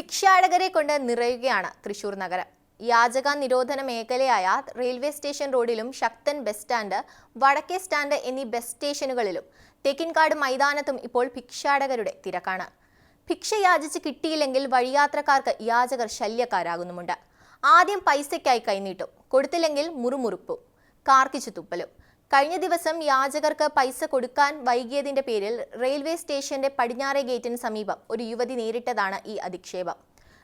ഭിക്ഷാടകരെ കൊണ്ട് നിറയുകയാണ് തൃശൂർ നഗരം. യാചക നിരോധന മേഖലയായ റെയിൽവേ സ്റ്റേഷൻ റോഡിലും ശക്തൻ ബസ് സ്റ്റാൻഡ് വടക്കേ സ്റ്റാൻഡ് എന്നീ ബസ് സ്റ്റേഷനുകളിലും തെക്കിൻകാട് മൈതാനത്തും ഇപ്പോൾ ഭിക്ഷാടകരുടെ തിരക്കാണ്. ഭിക്ഷ യാചിച്ച് കിട്ടിയില്ലെങ്കിൽ വഴിയാത്രക്കാർക്ക് യാചകർ ശല്യക്കാരാകുന്നുമുണ്ട്. ആദ്യം പൈസയ്ക്കായി കൈനീട്ടും കൊടുത്തില്ലെങ്കിൽ മുറുമുറുപ്പും കാർക്കിച്ചു തുപ്പലും. കഴിഞ്ഞ ദിവസം യാചകർക്ക് പൈസ കൊടുക്കാൻ വൈകിയതിന്റെ പേരിൽ റെയിൽവേ സ്റ്റേഷന്റെ പടിഞ്ഞാറേ ഗേറ്റിന് സമീപം ഒരു യുവതി നേരിട്ടതാണ് ഈ അധിക്ഷേപം.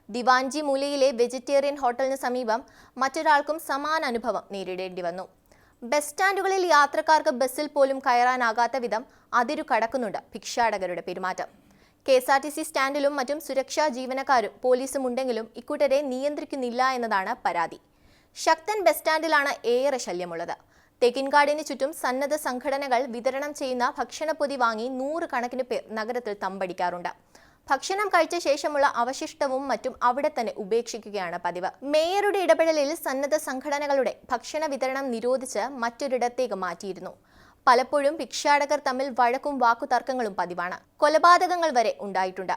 ദിവാൻജി മൂലയിലെ വെജിറ്റേറിയൻ ഹോട്ടലിന് സമീപം മറ്റൊരാൾക്കും സമാന അനുഭവം നേരിടേണ്ടി വന്നു. ബസ് സ്റ്റാൻഡുകളിൽ യാത്രക്കാർക്ക് ബസ്സിൽ പോലും കയറാനാകാത്ത വിധം അതിരു കടക്കുന്നുണ്ട് ഭിക്ഷാടകരുടെ പെരുമാറ്റം. K S R T C സ്റ്റാൻഡിലും മറ്റും സുരക്ഷാ ജീവനക്കാരും പോലീസും ഉണ്ടെങ്കിലും ഇക്കൂട്ടരെ നിയന്ത്രിക്കുന്നില്ല എന്നതാണ് പരാതി. ശക്തൻ ബസ് സ്റ്റാൻഡിലാണ് ഏറെ ശല്യമുള്ളത്. തെക്കിൻകാടിന് ചുറ്റും സന്നദ്ധ സംഘടനകൾ വിതരണം ചെയ്യുന്ന ഭക്ഷണപ്പൊതി വാങ്ങി നൂറുകണക്കിന് പേർ നഗരത്തിൽ തമ്പടിക്കാറുണ്ട്. ഭക്ഷണം കഴിച്ച ശേഷമുള്ള അവശിഷ്ടവും മറ്റും അവിടെ തന്നെ ഉപേക്ഷിക്കുകയാണ് പതിവ്. മേയറുടെ ഇടപെടലിൽ സന്നദ്ധ സംഘടനകളുടെ ഭക്ഷണ വിതരണം നിരോധിച്ച് മറ്റൊരിടത്തേക്ക് മാറ്റിയിരുന്നു. പലപ്പോഴും ഭിക്ഷാടകർ തമ്മിൽ വഴക്കും വാക്കുതർക്കങ്ങളും പതിവാണ്. കൊലപാതകങ്ങൾ വരെ ഉണ്ടായിട്ടുണ്ട്.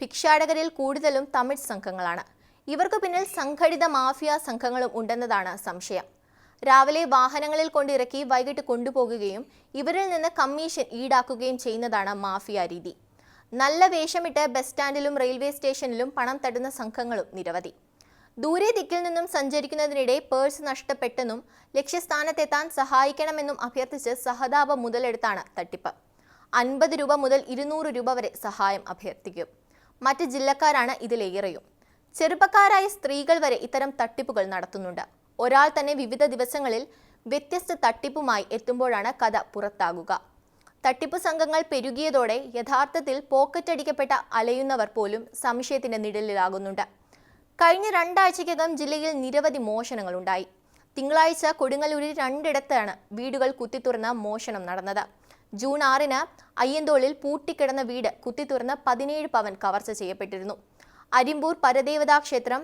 ഭിക്ഷാടകരിൽ കൂടുതലും തമിഴ് സംഘങ്ങളാണ്. ഇവർക്ക് പിന്നിൽ സംഘടിത മാഫിയ സംഘങ്ങളും ഉണ്ടെന്നതാണ് സംശയം. രാവിലെ വാഹനങ്ങളിൽ കൊണ്ടിറക്കി വൈകിട്ട് കൊണ്ടുപോകുകയും ഇവരിൽ നിന്ന് കമ്മീഷൻ ഈടാക്കുകയും ചെയ്യുന്നതാണ് മാഫിയ രീതി. നല്ല വേഷമിട്ട് ബസ് സ്റ്റാൻഡിലും റെയിൽവേ സ്റ്റേഷനിലും പണം തട്ടുന്ന സംഘങ്ങളും നിരവധി. ദൂരെ ദിക്കിൽ നിന്നും സഞ്ചരിക്കുന്നതിനിടെ പേഴ്സ് നഷ്ടപ്പെട്ടെന്നും ലക്ഷ്യസ്ഥാനത്തെത്താൻ സഹായിക്കണമെന്നും അഭ്യർത്ഥിച്ച് സഹതാപം മുതലെടുത്താണ് തട്ടിപ്പ്. അൻപത് രൂപ മുതൽ ഇരുന്നൂറ് രൂപ വരെ സഹായം അഭ്യർത്ഥിക്കും. മറ്റ് ജില്ലക്കാരാണ് ഇതിലേറെയും. ചെറുപ്പക്കാരായ സ്ത്രീകൾ വരെ ഇത്തരം തട്ടിപ്പുകൾ നടത്തുന്നുണ്ട്. ഒരാൾ തന്നെ വിവിധ ദിവസങ്ങളിൽ വ്യത്യസ്ത തട്ടിപ്പുമായി എത്തുമ്പോഴാണ് കഥ പുറത്താകുക. തട്ടിപ്പ് സംഘങ്ങൾ പെരുകിയതോടെ യഥാർത്ഥത്തിൽ പോക്കറ്റടിക്കപ്പെട്ട അലയുന്നവർ പോലും സംശയത്തിന്റെ നിഴലിലാകുന്നുണ്ട്. കഴിഞ്ഞ രണ്ടാഴ്ചയ്ക്കകം ജില്ലയിൽ നിരവധി മോഷണങ്ങൾ ഉണ്ടായി തിങ്കളാഴ്ച കൊടുങ്ങല്ലൂരിൽ രണ്ടിടത്താണ് വീടുകൾ കുത്തിത്തുറന്ന് മോഷണം നടന്നത്. ജൂൺ ആറിന് അയ്യന്തോളിൽ പൂട്ടിക്കിടന്ന വീട് കുത്തിത്തുറന്ന് പതിനേഴ് പവൻ കവർച്ച ചെയ്യപ്പെട്ടിരുന്നു. അരിമ്പൂർ പരദേവതാ ക്ഷേത്രം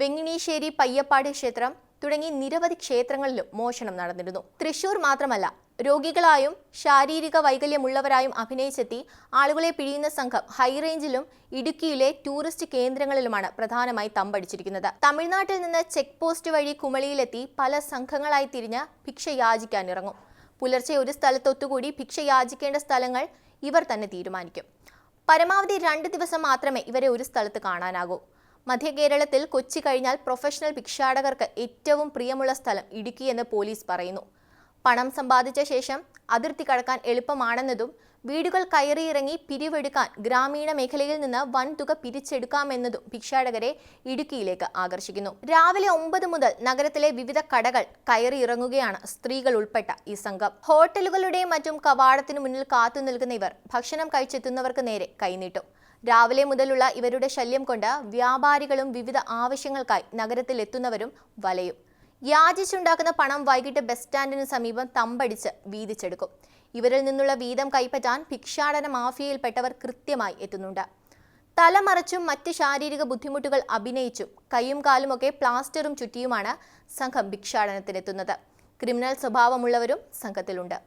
വെങ്ങിണീശ്ശേരി പയ്യപ്പാടി ക്ഷേത്രം തുടങ്ങി നിരവധി ക്ഷേത്രങ്ങളിലും മോഷണം നടന്നിരുന്നു. തൃശൂർ മാത്രമല്ല രോഗികളായും ശാരീരിക വൈകല്യമുള്ളവരായും അഭിനയിച്ചെത്തി. ആളുകളെ പിഴിയുന്ന സംഘം ഹൈറേഞ്ചിലും ഇടുക്കിയിലെ ടൂറിസ്റ്റ് കേന്ദ്രങ്ങളിലുമാണ് പ്രധാനമായി തമ്പടിച്ചിരിക്കുന്നത്. തമിഴ്നാട്ടിൽ നിന്ന് ചെക്ക് പോസ്റ്റ് വഴി കുമളിയിലെത്തി പല സംഘങ്ങളായി തിരിഞ്ഞ് ഭിക്ഷ യാചിക്കാനിറങ്ങും പുലർച്ചെ ഒരു സ്ഥലത്തൊത്തുകൂടി ഭിക്ഷ യാചിക്കേണ്ട സ്ഥലങ്ങൾ ഇവർ തന്നെ തീരുമാനിക്കും. പരമാവധി രണ്ട് ദിവസം മാത്രമേ ഇവരെ ഒരു സ്ഥലത്ത് കാണാനാകൂ. മധ്യ കേരളത്തിൽ കൊച്ചി കഴിഞ്ഞാൽ പ്രൊഫഷണൽ ഭിക്ഷാടകർക്ക് ഏറ്റവും പ്രിയമുള്ള സ്ഥലം ഇടുക്കിയെന്ന് പോലീസ് പറയുന്നു. പണം സമ്പാദിച്ച ശേഷം അതിർത്തി കടക്കാൻ എളുപ്പമാണെന്നതും വീടുകൾ കയറിയിറങ്ങി പിരിവെടുക്കാൻ ഗ്രാമീണ മേഖലയിൽ നിന്ന് വൻതുക പിരിച്ചെടുക്കാമെന്നതും ഭിക്ഷാടകരെ ഇടുക്കിയിലേക്ക് ആകർഷിക്കുന്നു. രാവിലെ ഒമ്പത് മുതൽ നഗരത്തിലെ വിവിധ കടകൾ കയറിയിറങ്ങുകയാണ് സ്ത്രീകൾ ഉൾപ്പെട്ട ഈ സംഘം. ഹോട്ടലുകളുടെയും മറ്റും കവാടത്തിനു മുന്നിൽ കാത്തു നിൽക്കുന്ന ഇവർ ഭക്ഷണം കഴിച്ചെത്തുന്നവർക്ക് നേരെ കൈനീട്ടും രാവിലെ മുതലുള്ള ഇവരുടെ ശല്യം കൊണ്ട് വ്യാപാരികളും വിവിധ ആവശ്യങ്ങൾക്കായി നഗരത്തിലെത്തുന്നവരും വലയും. യാചിച്ചുണ്ടാക്കുന്ന പണം വൈകിട്ട് ബസ് സ്റ്റാൻഡിന് സമീപം തമ്പടിച്ച് വീതിച്ചെടുക്കും. ഇവരിൽ നിന്നുള്ള വീതം കൈപ്പറ്റാൻ ഭിക്ഷാടന മാഫിയയിൽപ്പെട്ടവർ കൃത്യമായി എത്തുന്നുണ്ട്. തലമറച്ചും മറ്റ് ശാരീരിക ബുദ്ധിമുട്ടുകൾ അഭിനയിച്ചും കൈയും കാലുമൊക്കെ പ്ലാസ്റ്ററും ചുറ്റിയുമാണ് സംഘം ഭിക്ഷാടനത്തിനെത്തുന്നത്. ക്രിമിനൽ സ്വഭാവമുള്ളവരും സംഘത്തിലുണ്ട്.